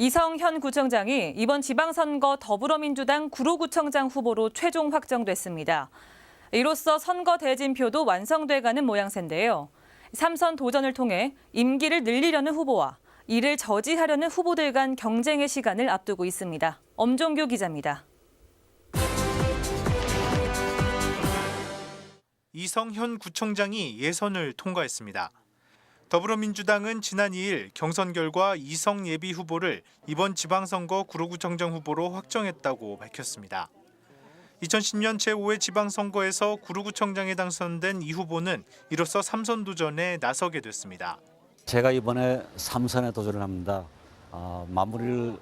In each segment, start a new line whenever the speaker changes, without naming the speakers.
이성현 구청장이 이번 지방선거 더불어민주당 구로구청장 후보로 최종 확정됐습니다. 이로써 선거 대진표도 완성돼가는 모양새인데요. 삼선 도전을 통해 임기를 늘리려는 후보와 이를 저지하려는 후보들 간 경쟁의 시간을 앞두고 있습니다. 엄종규 기자입니다.
이성현 구청장이 예선을 통과했습니다. 더불어민주당은 지난 2일 경선 결과 이성 예비 후보를 이번 지방선거 구로구청장 후보로 확정했다고 밝혔습니다. 2010년 제5회 지방선거에서 구로구청장에 당선된 이 후보는 이로써 삼선 도전에 나서게 됐습니다.
제가 이번에 삼선에 도전을 합니다. 아, 마무리를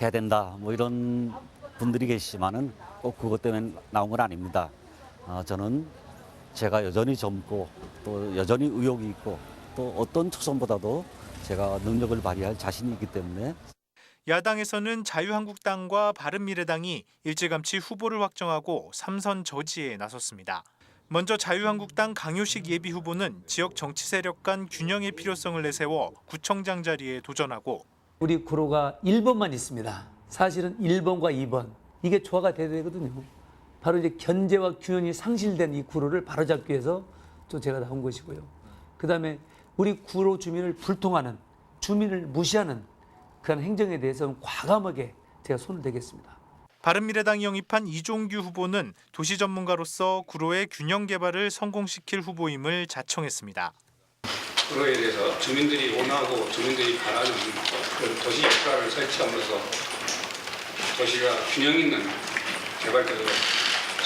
해야 된다. 뭐 이런 분들이 계시지만은 꼭 그것 때문에 나온 건 아닙니다. 아, 저는 제가 여전히 젊고 또 여전히 의욕이 있고 또 어떤 초선보다도 제가 능력을 발휘할 자신이 있기 때문에
야당에서는 자유한국당과 바른미래당이 일찌감치 후보를 확정하고 삼선 저지에 나섰습니다. 먼저 자유한국당 강효식 예비 후보는 지역 정치 세력 간 균형의 필요성을 내세워 구청장 자리에 도전하고
우리 구로가 1번만 있습니다. 사실은 1번과 2번 이게 조화가 돼야 되거든요. 바로 이제 견제와 균형이 상실된 이 구로를 바로잡기 위해서 또 제가 나온 것이고요. 그다음에 우리 구로 주민을 불통하는 주민을 무시하는 그런 행정에 대해서는 과감하게 제가 손을 대겠습니다.
바른미래당이 영입한 이종규 후보는 도시 전문가로서 구로의 균형 개발을 성공시킬 후보임을 자청했습니다.
그로에 대해서 주민들이 원하고 주민들이 바라는 도시 인프라를 설치함으로써 도시가 균형 있는 개발되도록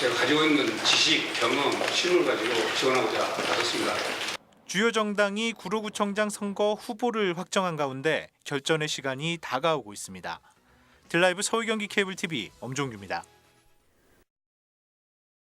제가 가지고 있는 지식, 경험, 실무를 가지고 지원하고자 나섰습니다.
주요 정당이 구로구청장 선거 후보를 확정한 가운데 결전의 시간이 다가오고 있습니다. 딜라이브 서울경기 케이블 TV 엄종규입니다.